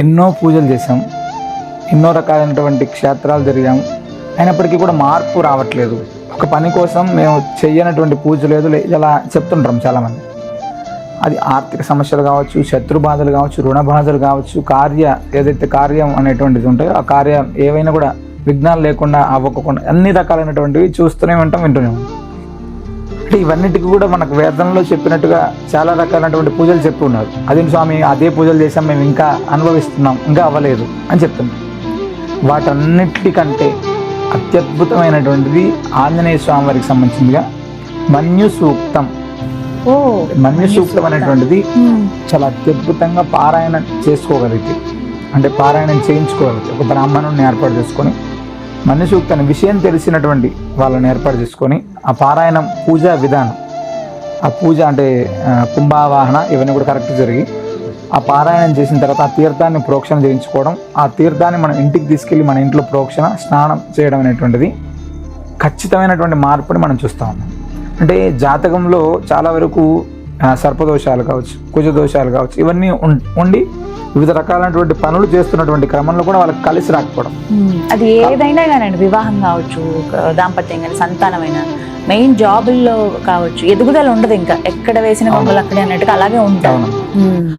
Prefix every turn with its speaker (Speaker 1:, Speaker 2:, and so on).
Speaker 1: ఎన్నో పూజలు చేసాం ఎన్నో రకాలైనటువంటి క్షేత్రాలు జరిగాం. అయినప్పటికీ కూడా మార్పు రావట్లేదు. ఒక పని కోసం మేము చెయ్యనటువంటి పూజ లేదు ఇలా చెప్తుంటాం చాలామంది. అది ఆర్థిక సమస్యలు కావచ్చు శత్రు బాధలు కావచ్చు రుణ బాధలు కావచ్చు కార్య ఏదైతే కార్యం అనేటువంటిది ఉంటాయో ఆ కార్యం ఏవైనా కూడా విఘ్నాలు లేకుండా అవ్వకుండా అన్ని రకాలైనటువంటివి చూస్తూనే ఉంటాం వింటూనే ఉంటాం. అంటే ఇవన్నిటికీ కూడా మనకు వేదంలో చెప్పినట్టుగా చాలా రకాలైనటువంటి పూజలు చెప్పి ఉన్నారు. అదే స్వామి అదే పూజలు చేసాం మేము ఇంకా అనుభవిస్తున్నాం ఇంకా అవ్వలేదు అని చెప్తున్నాం వాటన్నిటికంటే అత్యద్భుతమైనటువంటిది ఆంజనేయ స్వామి వారికి సంబంధించిందిగా మన్యు సూక్తం.
Speaker 2: ఓ
Speaker 1: మన్యు సూక్తం. అనేటువంటిది. చాలా అత్యద్భుతంగా పారాయణం చేసుకోగలిగితే అంటే పారాయణం చేయించుకోగలిగితే ఒక బ్రాహ్మణుని ఏర్పాటు చేసుకొని మన్యు తన విషయం తెలిసినటువంటి వాళ్ళని ఏర్పాటు చేసుకొని ఆ పారాయణం పూజా విధానం. ఆ పూజ అంటే కుంభావాహన ఇవన్నీ కూడా కరెక్ట్ జరిగి ఆ పారాయణం చేసిన తర్వాత ఆ తీర్థాన్ని ప్రోక్షణ చేయించుకోవడం ఆ తీర్థాన్ని మనం ఇంటికి తీసుకెళ్ళి మన ఇంట్లో ప్రోక్షణ స్నానం చేయడం అనేటువంటిది ఖచ్చితమైనటువంటి మార్పుని మనం చూస్తూ ఉన్నాం. అంటే జాతకంలో చాలా వరకు సర్పదోషాలు కావచ్చు కుజ దోషాలు కావచ్చు ఇవన్నీ ఉం- ఉండి వివిధ రకాలైనటువంటి పనులు చేస్తున్నటువంటి క్రమంలో కూడా వాళ్ళకి కలిసి రాకపోవడం.
Speaker 2: అది ఏదైనా కానండి వివాహం కావచ్చు దాంపత్యం కానీ సంతానమైన మెయిన్ జాబుల్లో కావచ్చు ఎదుగుదల ఉండదు ఇంకా ఎక్కడ వేసిన బొమ్మలు అక్కడే అన్నట్టుగా అలాగే. ఉమ్.